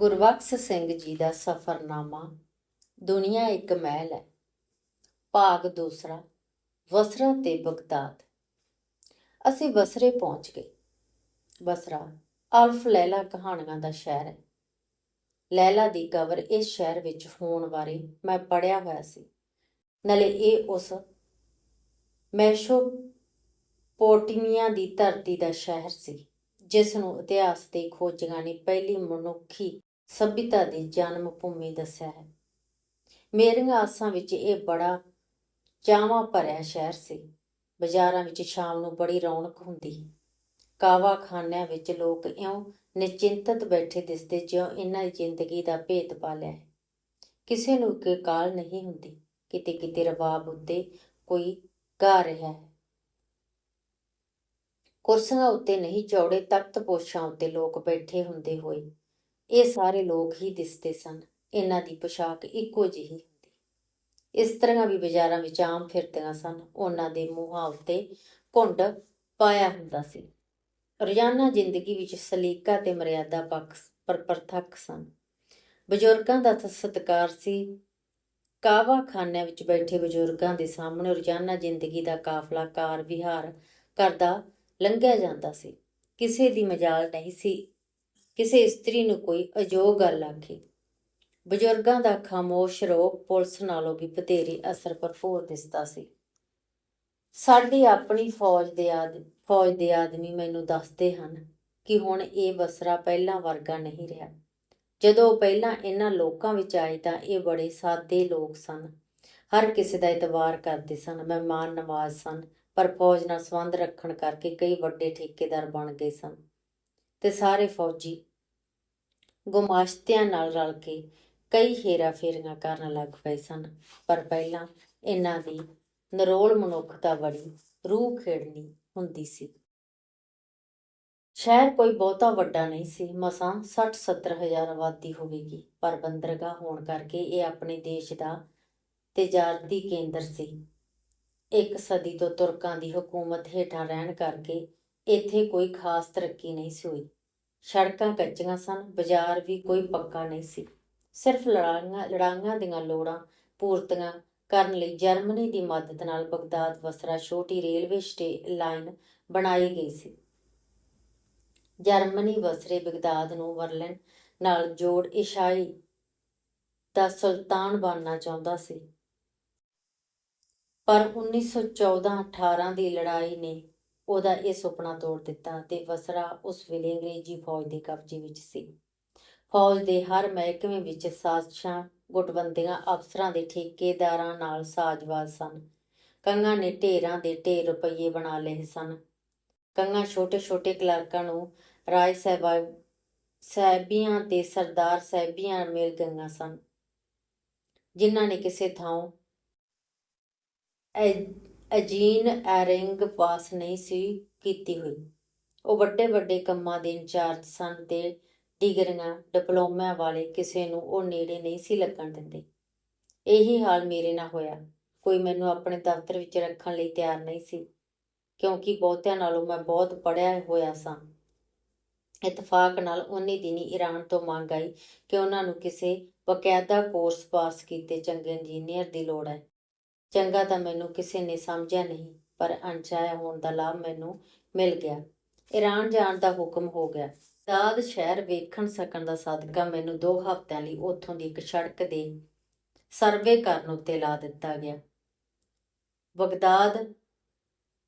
ਗੁਰਬਖਸ਼ ਸਿੰਘ ਜੀ ਦਾ ਸਫ਼ਰਨਾਮਾ, ਦੁਨੀਆ ਇੱਕ ਮਹਿਲ ਹੈ। ਭਾਗ ਦੂਸਰਾ, ਵਸਰਾ ਤੇ ਬਗਦਾਦ। ਅਸੀਂ ਬਸਰੇ ਪਹੁੰਚ ਗਏ। ਬਸਰਾ ਅਲਫ ਲੈਲਾ ਕਹਾਣੀਆਂ ਦਾ ਸ਼ਹਿਰ ਹੈ। ਲੈਲਾ ਦੀ ਕਬਰ ਇਸ ਸ਼ਹਿਰ ਵਿੱਚ ਹੋਣ ਬਾਰੇ ਮੈਂ ਪੜਿਆ ਹੋਇਆ ਸੀ। ਨਾਲੇ ਇਹ ਉਸ ਮੈਸ਼ੋ ਮੈਸ਼ੋਪੋਟੇਮੀਆ ਦੀ ਧਰਤੀ ਦਾ ਸ਼ਹਿਰ ਸੀ ਜਿਸ ਨੂੰ ਇਤਿਹਾਸ ਦੇ ਖੋਜੀਆਂ ਨੇ ਪਹਿਲੀ ਮਨੁੱਖੀ ਸਭਿਅਤਾ ਦੀ ਜਨਮ ਭੂਮੀ ਦੱਸਿਆ ਹੈ। ਮੇਰੀਆਂ ਆਸਾਂ ਵਿੱਚ ਇਹ ਬੜਾ ਚਾਵਾਂ ਭਰਿਆ ਸ਼ਹਿਰ ਸੀ। ਬਾਜ਼ਾਰਾਂ ਵਿੱਚ ਸ਼ਾਮ ਨੂੰ ਬੜੀ ਰੌਣਕ ਹੁੰਦੀ ਕਾਵਾਖਾਨਿਆਂ ਵਿੱਚ ਲੋਕ ਇਉਂ ਨਿਚਿੰਤਤ ਬੈਠੇ ਦਿਸਦੇ ਜਿਉਂ ਇਹਨਾਂ ਦੀ ਜ਼ਿੰਦਗੀ ਦਾ ਭੇਤ ਪਾ ਲਿਆ ਹੈ। ਕਿਸੇ ਨੂੰ ਕੋਈ ਕਾਲ ਨਹੀਂ ਹੁੰਦੀ, ਕਿਤੇ ਕਿਤੇ ਰਬਾਬ ਉੱਤੇ ਕੋਈ ਗਾ ਰਿਹਾ ਹੈ। ਕੁਰਸੀਆਂ ਉੱਤੇ ਨਹੀਂ, ਚੌੜੇ ਤਖਤ ਪੋਸ਼ਾਂ ਉੱਤੇ ਲੋਕ ਬੈਠੇ ਹੁੰਦੇ ਹੋਏ ਇਹ ਸਾਰੇ ਲੋਕ ਹੀ ਦਿਸਦੇ ਸਨ। ਇਹਨਾਂ ਦੀ ਪੋਸ਼ਾਕ ਇੱਕੋ ਜਿਹੀ ਹੁੰਦੀ। ਇਸ ਤਰ੍ਹਾਂ ਵੀ ਬਾਜ਼ਾਰਾਂ ਵਿੱਚ ਆਮ ਫਿਰਦੀਆਂ ਸਨ। ਉਹਨਾਂ ਦੇ ਮੂੰਹਾਂ ਉੱਤੇ ਘੁੰਡ ਪਾਇਆ ਹੁੰਦਾ ਸੀ। ਰੋਜ਼ਾਨਾ ਜ਼ਿੰਦਗੀ ਵਿੱਚ ਸਲੀਕਾ ਤੇ ਮਰਿਆਦਾ ਪੱਖ ਪਰ ਪ੍ਰਤੱਖ ਸਨ। ਬਜ਼ੁਰਗਾਂ ਦਾ ਸਤਿਕਾਰ ਸੀ। ਕਾਵਾਖਾਨਿਆਂ ਵਿੱਚ ਬੈਠੇ ਬਜ਼ੁਰਗਾਂ ਦੇ ਸਾਹਮਣੇ ਰੋਜ਼ਾਨਾ ਜ਼ਿੰਦਗੀ ਦਾ ਕਾਫਲਾ ਕਾਰ ਵਿਹਾਰ ਕਰਦਾ ਲੰਘਿਆ ਜਾਂਦਾ ਸੀ। ਕਿਸੇ ਦੀ ਮਜਾਲ ਨਹੀਂ ਸੀ। ਕਿਸੇ ਇਸਤਰੀ ਨੂੰ ਕੋਈ ਅਜੋਗ ਗੱਲ ਆਖੀ। ਬਜ਼ੁਰਗਾਂ ਦਾ ਖਾਮੋਸ਼ ਰੋਗ ਪੁਲਿਸ ਨਾਲੋਂ ਵੀ ਵਧੇਰੇ ਅਸਰ ਭਰਪੂਰ ਦਿਸਦਾ ਸੀ। ਸਾਡੀ ਆਪਣੀ ਫੌਜ ਦੇ ਆਦ, ਫੌਜ ਦੇ ਆਦਮੀ ਮੈਨੂੰ ਦੱਸਦੇ ਹਨ ਕਿ ਹੁਣ ਇਹ ਵਸਰਾ ਪਹਿਲਾਂ ਵਰਗਾ ਨਹੀਂ ਰਿਹਾ। ਜਦੋਂ ਉਹ ਪਹਿਲਾਂ ਇਹਨਾਂ ਲੋਕਾਂ ਵਿੱਚ ਆਏ ਤਾਂ ਇਹ ਬੜੇ ਸਾਦੇ ਲੋਕ ਸਨ। ਹਰ ਕਿਸੇ ਦਾ ਇਤਵਾਰ ਕਰਦੇ ਸਨ, ਮਹਿਮਾਨ ਨਵਾਜ਼ ਸਨ, ਪਰ ਫੌਜ ਨਾਲ ਸੰਬੰਧ ਰੱਖਣ ਕਰਕੇ ਕਈ ਵੱਡੇ ਠੇਕੇਦਾਰ ਬਣ ਗਏ ਸਨ। ਤੇ ਸਾਰੇ ਫੌਜੀ ਗੁਮਾਸ਼ਤਿਆਂ ਨਾਲ ਰਲ ਕੇ ਕਈ ਹੇਰਾ ਫੇਰੀਆਂ ਕਰਨ ਲੱਗ ਪਏ ਸਨ, ਪਰ ਪਹਿਲਾਂ ਇਹਨਾਂ ਦੀ ਨਰੋਲ ਮਨੁੱਖਤਾ ਬੜੀ ਰੂਹ ਖੇੜਨੀ ਹੁੰਦੀ ਸੀ। ਸ਼ਹਿਰ ਕੋਈ ਬਹੁਤਾ ਵੱਡਾ ਨਹੀਂ ਸੀ, ਮਸਾਂ 60-70 ਹਜ਼ਾਰ ਆਬਾਦੀ ਹੋਵੇਗੀ, ਪਰ ਬੰਦਰਗਾਹ ਹੋਣ ਕਰਕੇ ਇਹ ਆਪਣੇ ਦੇਸ਼ ਦਾ ਤਜਾਰਤੀ ਕੇਂਦਰ ਸੀ। ਇੱਕ ਸਦੀ ਤੋਂ ਤੁਰਕਾਂ ਦੀ ਹਕੂਮਤ ਹੇਠਾਂ ਰਹਿਣ ਕਰਕੇ ਇੱਥੇ ਕੋਈ ਖਾਸ ਤਰੱਕੀ ਨਹੀਂ ਸੀ ਹੋਈ। ਸੜਕਾਂ ਕੱਚੀਆਂ ਸਨ, ਬਾਜ਼ਾਰ ਵੀ ਕੋਈ ਪੱਕਾ ਨਹੀਂ ਸੀ। ਸਿਰਫ ਲੜਾਈਆਂ ਲੜਾਈਆਂ ਦੀਆਂ ਲੋੜਾਂ ਪੂਰਤੀਆਂ ਕਰਨ ਲਈ ਜਰਮਨੀ ਦੀ ਮਦਦ ਨਾਲ ਬਗਦਾਦ ਵਸਰਾ ਛੋਟੀ ਰੇਲਵੇ ਸਟੇ, ਲਾਈਨ ਬਣਾਈ ਗਈ ਸੀ। ਜਰਮਨੀ ਵਸਰੇ ਬਗਦਾਦ ਨੂੰ ਵਰਲਨ ਨਾਲ ਜੋੜ ਈਸਾਈ ਦਾ ਸੁਲਤਾਨ ਬਣਨਾ ਚਾਹੁੰਦਾ ਸੀ। ਪਰ 1914-18 ਦੀ ਲੜਾਈ ਨੇ ਉਹਦਾ ਇਹ ਸੁਪਨਾ ਤੋੜ ਦਿੱਤਾ ਤੇ ਵਸਰਾ ਉਸ ਵੇਲੇ ਅੰਗਰੇਜ਼ੀ ਫੌਜ ਦੇ ਕਬਜ਼ੇ ਵਿੱਚ ਸੀ। ਫੌਜ ਦੇ ਹਰ ਮਹਿਕਮੇ ਵਿੱਚ ਸਾਜ਼ਿਸ਼ਾਂ, ਗੁੱਟਬੰਦੀਆਂ ਅਫਸਰਾਂ ਦੇ ਠੇਕੇਦਾਰਾਂ ਨਾਲ ਸਾਜ਼ਵਾਜ਼ ਸਨ। ਕੰਗਾਂ ਨੇ ਢੇਰਾਂ ਦੇ ਢੇਰ ਰੁਪਈਏ ਬਣਾ ਲਏ ਸਨ। ਕੰਗਾਂ ਛੋਟੇ-ਛੋਟੇ ਕਲਰਕਾਂ ਨੂੰ ਰਾਏ ਸਾਹਿਬਾ, ਸਾਹਿਬੀਆਂ ਤੇ ਸਰਦਾਰ ਸਾਹਿਬੀਆਂ ਮਿਲ ਗਈਆਂ ਸਨ। ਜਿਨ੍ਹਾਂ ਨੇ ਕਿਸੇ ਥਾਂ ਅਜੀਨ ਐਰਿੰਗ ਪਾਸ ਨਹੀਂ ਸੀ ਕੀਤੀ ਹੋਈ। ਉਹ ਵੱਡੇ ਵੱਡੇ ਕੰਮਾਂ ਦੇ ਇੰਚਾਰਜ ਸਨ ਤੇ ਡਿਗਰੀਆਂ, ਡਿਪਲੋਮਾ ਵਾਲੇ ਕਿਸੇ ਨੂੰ ਉਹ ਨੇੜੇ ਨਹੀਂ ਸੀ ਲੱਗਣ ਦਿੰਦੇ। ਇਹੀ ਹਾਲ ਮੇਰੇ ਨਾਲ ਹੋਇਆ। ਕੋਈ ਮੈਨੂੰ ਆਪਣੇ ਦਫ਼ਤਰ ਵਿੱਚ ਰੱਖਣ ਲਈ ਤਿਆਰ ਨਹੀਂ ਸੀ, ਕਿਉਂਕਿ ਬਹੁਤਿਆਂ ਨਾਲੋਂ ਮੈਂ ਬਹੁਤ ਪੜ੍ਹਿਆ ਹੋਇਆ ਸਾਂ। ਇਤਫਾਕ ਨਾਲ ਉਨੀ ਦਿਨੀ ਈਰਾਨ ਤੋਂ ਮੰਗ ਆਈ ਕਿ ਉਹਨਾਂ ਨੂੰ ਕਿਸੇ ਬਕਾਇਦਾ ਕੋਰਸ ਪਾਸ ਕੀਤੇ ਚੰਗੇ ਇੰਜੀਨੀਅਰ ਦੀ ਲੋੜ ਹੈ। ਚੰਗਾ ਤਾਂ ਮੈਨੂੰ ਕਿਸੇ ਨੇ ਸਮਝਿਆ ਨਹੀਂ, ਪਰ ਅਣਚਾਹਿਆ ਹੋਣ ਦਾ ਲਾਭ ਮੈਨੂੰ ਮਿਲ ਗਿਆ। ਈਰਾਨ ਜਾਣ ਦਾ ਹੁਕਮ ਹੋ ਗਿਆ। ਦਾਦ ਸ਼ਹਿਰ ਵੇਖਣ ਸਕਣ ਦਾ ਸਦਕਾ ਮੈਨੂੰ 2 ਹਫ਼ਤਿਆਂ ਲਈ ਉੱਥੋਂ ਦੀ ਇੱਕ ਸੜਕ ਦੇ ਸਰਵੇ ਕਰਨ ਉੱਤੇ ਲਾ ਦਿੱਤਾ ਗਿਆ। ਬਗਦਾਦ,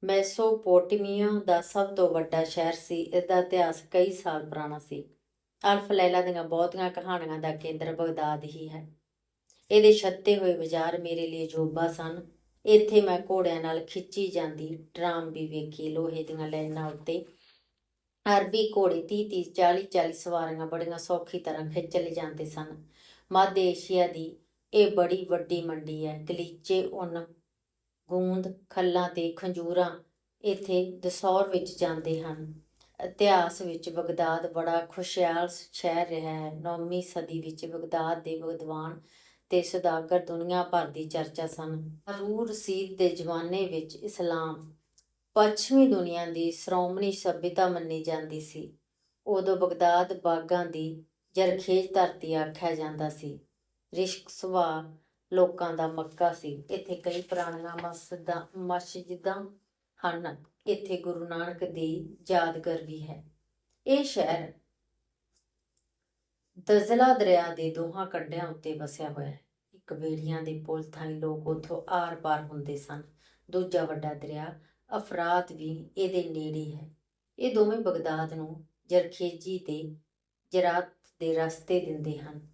ਮੈਸੋਪੋਟੇਮੀਆ ਦਾ ਸਭ ਤੋਂ ਵੱਡਾ ਸ਼ਹਿਰ ਸੀ। ਇਸ ਦਾ ਇਤਿਹਾਸ ਕਈ ਸਾਲ ਪੁਰਾਣਾ ਸੀ। ਅਲਫ ਲੈਲਾ ਦੀਆਂ ਬਹੁਤੀਆਂ ਕਹਾਣੀਆਂ ਦਾ ਕੇਂਦਰ ਬਗਦਾਦ ਹੀ ਹੈ। ਇਹਦੇ ਛੱਤੇ ਹੋਏ ਬਾਜ਼ਾਰ ਮੇਰੇ ਲਈ ਜੋਬਾ ਸਨ। ਇੱਥੇ ਮੈਂ ਘੋੜਿਆਂ ਨਾਲ ਖਿੱਚੀ ਜਾਂਦੀ ਡਰਾਮ ਵੀ ਵੇਖੀ, ਲੋਹੇ ਦੀਆਂ ਲਾਈਨਾਂ ਉੱਤੇ। ਅਰਬੀ ਘੋੜੇ 30 30 40 40 ਸਵਾਰੀਆਂ ਬੜੀਆਂ ਸੌਖੀ ਤਰ੍ਹਾਂ ਖਿੱਚ ਲੈ ਜਾਂਦੇ ਸਨ। ਮੱਧ ਏਸ਼ੀਆ ਦੀ ਇਹ ਬੜੀ ਵੱਡੀ ਮੰਡੀ ਹੈ। ਗਲੀਚੇ, ਉਨ, ਗੂੰਦ, ਖੱਲਾਂ ਤੇ ਖੰਜੂਰਾਂ ਇੱਥੇ ਦਸੌਰ ਵਿੱਚ ਜਾਂਦੇ ਹਨ। ਇਤਿਹਾਸ ਵਿੱਚ ਬਗਦਾਦ ਬੜਾ ਖੁਸ਼ਹਾਲ ਸ਼ਹਿਰ ਰਿਹਾ ਹੈ। 9ਵੀਂ ਸਦੀ ਵਿੱਚ ਬਗਦਾਦ ਦੇ ਵਿਦਵਾਨ ਤੇ ਸੁਦਾਗਰ ਦੁਨੀਆ ਭਰ ਦੀ ਚਰਚਾ ਸਨ। ਹਰੂਰ ਰਸੀਦ ਦੇ ਜ਼ਮਾਨੇ ਵਿੱਚ ਇਸਲਾਮ ਪੱਛਮੀ ਦੁਨੀਆ ਦੀ ਸ਼੍ਰੋਮਣੀ ਸਭਿਅਤਾ ਮੰਨੀ ਜਾਂਦੀ ਸੀ। ਉਦੋਂ ਬਗਦਾਦ ਬਾਗਾਂ ਦੀ ਜਰਖੇਜ ਧਰਤੀ ਆਖਿਆ ਜਾਂਦਾ ਸੀ। ਰਿਸ਼ਕ ਸੁਭਾਅ ਲੋਕਾਂ ਦਾ ਮੱਕਾ ਸੀ। ਇੱਥੇ ਕਈ ਪੁਰਾਣੀਆਂ ਮਸਜਿਦਾਂ ਮਸਜਿਦਾਂ ਹਨ। ਇੱਥੇ ਗੁਰੂ ਨਾਨਕ ਦੀ ਯਾਦਗਾਰ ਵੀ ਹੈ। ਇਹ ਸ਼ਹਿਰ ਦਜ਼ਲਾ ਦਰਿਆ ਦੇ ਦੋਹਾਂ ਕੰਢਿਆਂ ਉੱਤੇ ਵਸਿਆ ਹੋਇਆ ਹੈ। ਇੱਕ ਬੇੜੀਆਂ ਦੇ ਪੁਲ ਥਾਈ ਲੋਕ ਉੱਥੋਂ ਆਰ-ਪਾਰ ਹੁੰਦੇ ਸਨ। ਦੂਜਾ ਵੱਡਾ ਦਰਿਆ ਅਫਰਾਤ ਵੀ ਇਹਦੇ ਨੇੜੇ ਹੈ। ਇਹ ਦੋਵੇਂ ਬਗਦਾਦ ਨੂੰ ਜਰਖੇਜੀ ਤੇ ਜਰਾਤ ਦੇ ਰਸਤੇ ਦਿੰਦੇ ਹਨ।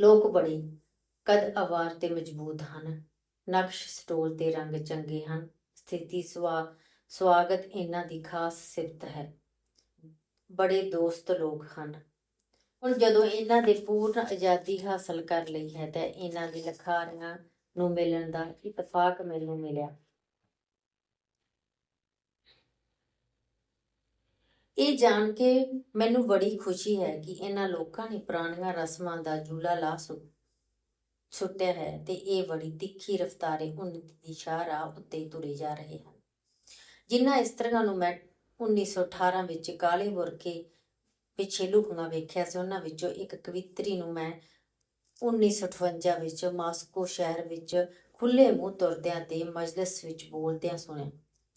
ਲੋਕ ਬੜੇ ਕਦ ਅਵਾਰ ਤੇ ਮਜ਼ਬੂਤ ਹਨ। ਨਕਸ਼ ਸਟੋਲ ਤੇ ਰੰਗ ਚੰਗੇ ਹਨ। ਸਥਿਤੀ ਸਵਾ ਸਵਾਗਤ ਇਹਨਾਂ ਦੀ ਖਾਸ ਸਿਫਤ ਹੈ। ਬੜੇ ਦੋਸਤ ਲੋਕ ਹਨ। ਹੁਣ ਜਦੋਂ ਇਹਨਾਂ ਦੇ ਪੂਰਨ ਆਜ਼ਾਦੀ ਹਾਸਲ ਕਰ ਲਈ ਹੈ ਤਾਂ ਇਹਨਾਂ ਦੀ ਲਖਾਰੀਆਂ ਨੂੰ ਮਿਲਣ ਦਾ ਇਤਫਾਕ ਮੈਨੂੰ ਮਿਲਿਆ। ਇਹ ਜਾਣ ਕੇ ਮੈਨੂੰ ਬੜੀ ਖੁਸ਼ੀ ਹੈ ਕਿ ਇਹਨਾਂ ਲੋਕਾਂ ਨੇ ਪੁਰਾਣੀਆਂ ਰਸਮਾਂ ਦਾ ਜੂਲਾ ਲਾ ਸੁੱਟਿਆ ਹੈ ਤੇ ਇਹ ਬੜੀ ਤਿੱਖੀ ਰਫ਼ਤਾਰੇ ਉન્નਤੀ ਦੀ ਸ਼ਾਹਰਾਹ ਉੱਤੇ ਤੁਰੇ ਜਾ ਰਹੇ ਹਨ। ਜਿਨ੍ਹਾਂ ਇਸਤਰੀਆਂ ਨੂੰ ਮੈਂ 1918 ਵਿੱਚ ਕਾਲੇ ਬੁਰਕੇ ਪਿੱਛੇ ਲੁਕਣਾ ਵੇਖਿਆ ਸੀ ਉਹਨਾਂ ਵਿੱਚੋਂ ਇੱਕ ਕਵਿਤਰੀ ਨੂੰ ਮੈਂ 1958 ਵਿੱਚ ਮਾਸਕੋ ਸ਼ਹਿਰ ਵਿੱਚ ਖੁੱਲੇ ਮੂੰਹ ਤੁਰਦਿਆਂ ਤੇ ਮਜਲਿਸ ਵਿੱਚ ਬੋਲਦਿਆਂ ਸੁਣਿਆ।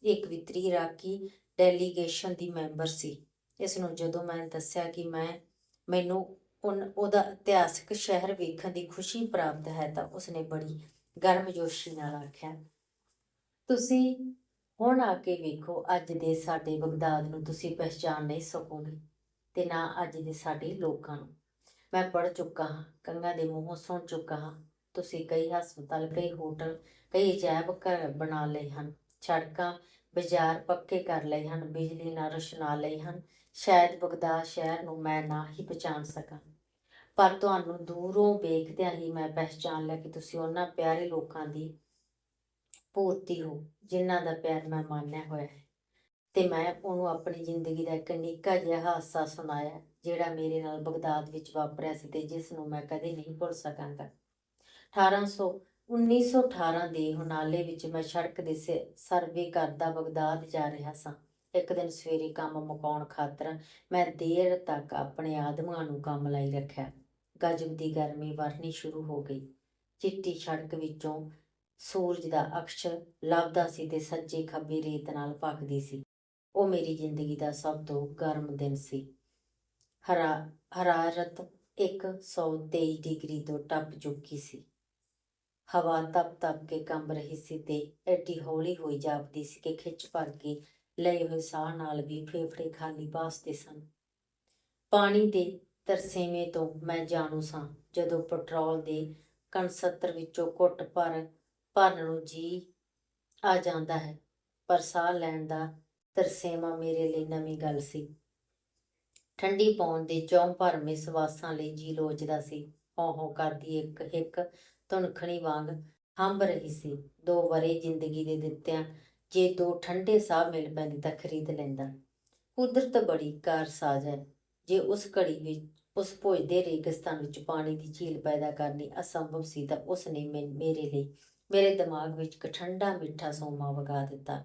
ਇਹ ਕਵਿਤਰੀ ਇਰਾਕੀ ਡੈਲੀਗੇਸ਼ਨ ਦੀ ਮੈਂਬਰ ਸੀ। ਇਸ ਨੂੰ ਜਦੋਂ ਮੈਂ ਦੱਸਿਆ ਕਿ ਮੈਂ, ਮੈਨੂੰ ਉਹਦਾ ਇਤਿਹਾਸਕ ਸ਼ਹਿਰ ਵੇਖਣ ਦੀ ਖੁਸ਼ੀ ਪ੍ਰਾਪਤ ਹੈ ਤਾਂ ਉਸਨੇ ਬੜੀ ਗਰਮਜੋਸ਼ੀ ਨਾਲ ਆਖਿਆ, ਤੁਸੀਂ ਹੁਣ ਆ ਕੇ ਵੇਖੋ, ਅੱਜ ਦੇ ਸਾਡੇ ਬਗਦਾਦ ਨੂੰ ਤੁਸੀਂ ਪਹਿਚਾਨ ਨਹੀਂ ਸਕੋਗੇ। ਤੇ ਨਾ ਅੱਜ ਦੇ ਸਾਡੇ ਲੋਕਾਂ ਨੂੰ। ਮੈਂ ਪੜ ਚੁੱਕਾ ਹਾਂ, ਕੰਗਾਂ ਦੇ ਮੂੰਹੋਂ ਸੁਣ ਚੁੱਕਾ ਹਾਂ। ਤੁਸੀਂ ਕਈ ਹਸਪਤਾਲ, ਕਈ ਹੋਟਲ, ਕਈ ਅਜਾਇਬ ਘਰ ਬਣਾ ਲਏ ਹਨ। ਸੜਕਾਂ, ਬਾਜ਼ਾਰ ਪੱਕੇ ਕਰ ਲਏ ਹਨ, ਬਿਜਲੀ ਨਾਲ ਰੋਸ਼ਨਾ ਲਈ ਹਨ। ਸ਼ਾਇਦ ਬਗਦਾਦ ਸ਼ਹਿਰ ਨੂੰ ਮੈਂ ਨਾ ਹੀ ਪਛਾਣ ਸਕਾਂ। ਪਰ ਤੁਹਾਨੂੰ ਦੂਰੋਂ ਵੇਖਦਿਆਂ ਹੀ ਮੈਂ ਪਹਿਚਾਨ ਲਿਆ ਕਿ ਤੁਸੀਂ ਉਹਨਾਂ ਪਿਆਰੇ ਲੋਕਾਂ ਦੀ ਪੂਰਤੀ ਹੋ, ਜਿਨ੍ਹਾਂ ਦਾ ਪਿਆਰ ਮੈਂ ਮੰਨਿਆ ਹੋਇਆ ਹੈ। ਤੇ ਮੈਂ ਉਹਨੂੰ ਆਪਣੀ ਜ਼ਿੰਦਗੀ ਦਾ ਇੱਕ ਨਿੱਕਾ ਜਿਹਾ ਹਾਦਸਾ ਸੁਣਾਇਆ, ਜਿਹੜਾ ਮੇਰੇ ਨਾਲ ਬਗਦਾਦ ਵਿੱਚ ਵਾਪਰਿਆ ਸੀ ਤੇ ਜਿਸ ਨੂੰ ਮੈਂ ਕਦੇ ਨਹੀਂ ਭੁੱਲ ਸਕਾਂਗਾ। 1800 1918 ਦੇ ਹੁਨਾਲੇ ਵਿੱਚ ਮੈਂ ਸੜਕ ਦੇ ਸ- ਸਰਵੇ ਕਰਦਾ ਬਗਦਾਦ ਜਾ ਰਿਹਾ ਸਾਂ। ਇੱਕ ਦਿਨ ਸਵੇਰੇ ਕੰਮ ਮੁਕਾਉਣ ਖਾਤਰ ਮੈਂ ਦੇਰ ਤੱਕ ਆਪਣੇ ਆਦਮਾਂ ਨੂੰ ਕੰਮ ਲਈ ਰੱਖਿਆ। ਗਜਬ ਦੀ ਗਰਮੀ ਵਰਨੀ ਸ਼ੁਰੂ ਹੋ ਗਈ। ਚਿੱਟੀ ਸੜਕ ਵਿੱਚੋਂ ਸੂਰਜ ਦਾ ਅਕਸ਼ ਲੱਭਦਾ ਸੀ ਤੇ ਸੱਜੇ ਖੱਬੇ ਰੇਤ ਨਾਲ ਭਖਦੀ ਸੀ। ਉਹ ਮੇਰੀ ਜ਼ਿੰਦਗੀ ਦਾ ਸਭ ਤੋਂ ਗਰਮ ਦਿਨ ਸੀ। ਹਰਾ ਹਰਾਰਤ 123 ਡਿਗਰੀ ਤੋਂ ਟੱਪ ਚੁੱਕੀ ਸੀ। ਹਵਾ ਤਪ ਤਪ ਕੇ ਕੰਬ ਰਹੀ ਸੀ ਤੇ ਐਡੀ ਹੌਲੀ ਹੋਈ ਜਾਪਦੀ ਸੀ ਕਿ ਖਿੱਚ ਭਰ ਕੇ ਲਏ ਹੋਏ ਸਾਹ ਨਾਲ ਵੀ ਫੇਫੜੇ ਖਾਲੀ ਬਾਸਦੇ ਸਨ। ਪਾਣੀ ਦੇ ਤਰਸੇਵੇਂ ਤੋਂ ਮੈਂ ਜਾਣੂ ਸਾਂ ਜਦੋਂ ਪੈਟਰੋਲ ਦੇ ਕਣਸੱਤਰ ਵਿੱਚੋਂ ਘੁੱਟ ਭਰ, ਭਰਨ ਨੂੰ ਜੀ ਆ ਜਾਂਦਾ ਹੈ, ਪਰ ਸਾਹ ਲੈਣ ਦਾ ਤਰਸੇਵਾ ਮੇਰੇ ਲਈ ਨਵੀਂ ਗੱਲ ਸੀ। ਠੰਡੀ ਪੌਣ ਦੇ ਚੌਂ ਭਰਮੇ ਸਵਾਸਾਂ ਲਈ ਜੀ ਲੋਚਦਾ ਸੀ। ਹੌਂ ਹੌਂ ਕਰਦੀ ਇੱਕ ਇੱਕ ਤੁਣਖਣੀ ਵਾਂਗ ਹੰਬ ਰਹੀ ਸੀ। ਦੋ ਵਰੇ ਜ਼ਿੰਦਗੀ ਦੇ ਦਿੱਤਿਆਂ ਜੇ ਦੋ ਠੰਡੇ ਸਾਹ ਮਿਲ ਪੈਂਦੇ ਤਾਂ ਖਰੀਦ ਲੈਂਦਾ। ਕੁਦਰਤ ਬੜੀ ਕਾਰਸਾਜ਼ ਹੈ। ਜੇ ਉਸ ਘੜੀ ਵਿੱਚ, ਉਸ ਭੋਜਦੇ ਰੇਗਿਸਤਾਨ ਵਿੱਚ ਪਾਣੀ ਦੀ ਝੀਲ ਪੈਦਾ ਕਰਨੀ ਅਸੰਭਵ ਸੀ ਤਾਂ ਉਸ ਨੇ ਮੇਰੇ ਲਈ ਮੇਰੇ ਦਿਮਾਗ ਵਿੱਚ ਇੱਕ ਠੰਡਾ ਮਿੱਠਾ ਸੋਮਾ ਵਗਾ ਦਿੱਤਾ।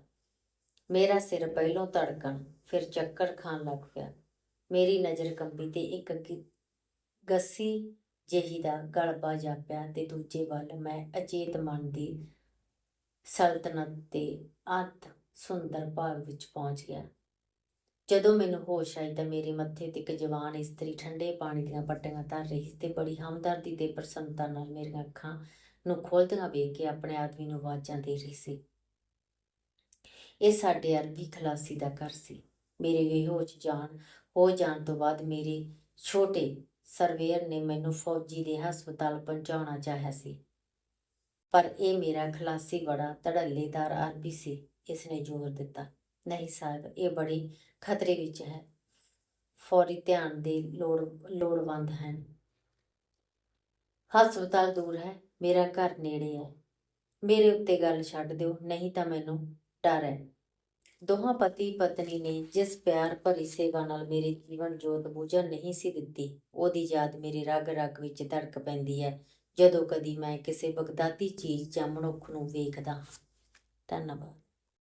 ਮੇਰਾ ਸਿਰ ਪਹਿਲੋਂ ਧੜਕਣ, ਫਿਰ ਚੱਕਰ ਖਾਣ ਲੱਗ ਪਿਆ। ਮੇਰੀ ਨਜ਼ਰ ਕੰਬੀ ਤੇ ਇੱਕ ਗੱਸੀ ਜਿਹੀ ਦਾ ਗਲਬਾ ਜਾਪਿਆ ਤੇ ਦੂਜੇ ਵੱਲ ਮੈਂ ਅਚੇਤ ਮਨ ਦੀ ਸਲਤਨਤ ਤੇ ਅੰਤ ਸੁੰਦਰ ਭਾਗ ਵਿੱਚ ਪਹੁੰਚ ਗਿਆ। ਜਦੋਂ ਮੈਨੂੰ ਹੋਸ਼ ਆਈ ਤਾਂ ਮੇਰੇ ਮੱਥੇ ਤੇ ਇੱਕ ਜਵਾਨ ਇਸਤਰੀ ਠੰਡੇ ਪਾਣੀ ਦੀਆਂ ਪੱਟੀਆਂ ਧਰ ਰਹੀ ਸੀ ਤੇ ਬੜੀ ਹਮਦਰਦੀ ਤੇ ਪ੍ਰਸੰਨਤਾ ਨਾਲ ਮੇਰੀਆਂ ਅੱਖਾਂ ਨੂੰ ਖੋਲ੍ਹਦੀਆਂ ਵੇਖ ਕੇ ਆਪਣੇ ਆਦਮੀ ਨੂੰ ਆਵਾਜ਼ਾਂ ਦੇ ਰਹੀ ਸੀ। ਇਹ ਸਾਡੇ ਅਰਬੀ ਖਲਾਸੀ ਦਾ ਘਰ ਸੀ। ਮੇਰੇ ਬੇਹੋਸ਼ ਜਾਣ, ਹੋ ਜਾਣ ਤੋਂ ਬਾਅਦ ਮੇਰੇ ਛੋਟੇ ਸਰਵੇਅਰ ਨੇ ਮੈਨੂੰ ਫੌਜੀ ਦੇ ਹਸਪਤਾਲ ਪਹੁੰਚਾਉਣਾ ਚਾਹਿਆ ਸੀ। ਪਰ ਇਹ ਮੇਰਾ ਖਲਾਸੀ ਬੜਾ ਧੜੱਲੇਦਾਰ ਅਰਬੀ ਸੀ ਇਸ ਨੇ ਜ਼ੋਰ ਦਿੱਤਾ। ਨਹੀਂ ਸਾਹਿਬ, ਇਹ ਬੜੀ ਖਤਰੇ ਵਿੱਚ ਹੈ। ਫੌਰੀ ਧਿਆਨ ਦੇ ਲੋੜ, ਲੋੜਵੰਦ ਹਨ। ਹਸਪਤਾਲ ਦੂਰ ਹੈ, ਮੇਰਾ ਘਰ ਨੇੜੇ ਹੈ। ਮੇਰੇ ਉੱਤੇ ਗੱਲ ਛੱਡ ਦਿਓ, ਨਹੀਂ ਤਾਂ ਮੈਨੂੰ ਡਰ ਹੈ ਦੋਹਾਂ ਪਤੀ ਪਤਨੀ ਨੇ ਜਿਸ ਪਿਆਰ ਭਰੀ ਸੇਵਾ ਨਾਲ ਮੇਰੇ ਜੀਵਨ ਜੋਤ ਬੁਝਣ ਨਹੀਂ ਸੀ ਦਿੱਤੀ, ਉਹਦੀ ਯਾਦ ਮੇਰੇ ਰਗ ਰਗ ਵਿੱਚ ਧੜਕ ਪੈਂਦੀ ਹੈ, ਜਦੋਂ ਕਦੀ ਮੈਂ ਕਿਸੇ ਬਗਦਾਦੀ ਚੀਜ਼ ਜਾਂ ਮਨੁੱਖ ਨੂੰ ਵੇਖਦਾ ਹਾਂ। ਧੰਨਵਾਦ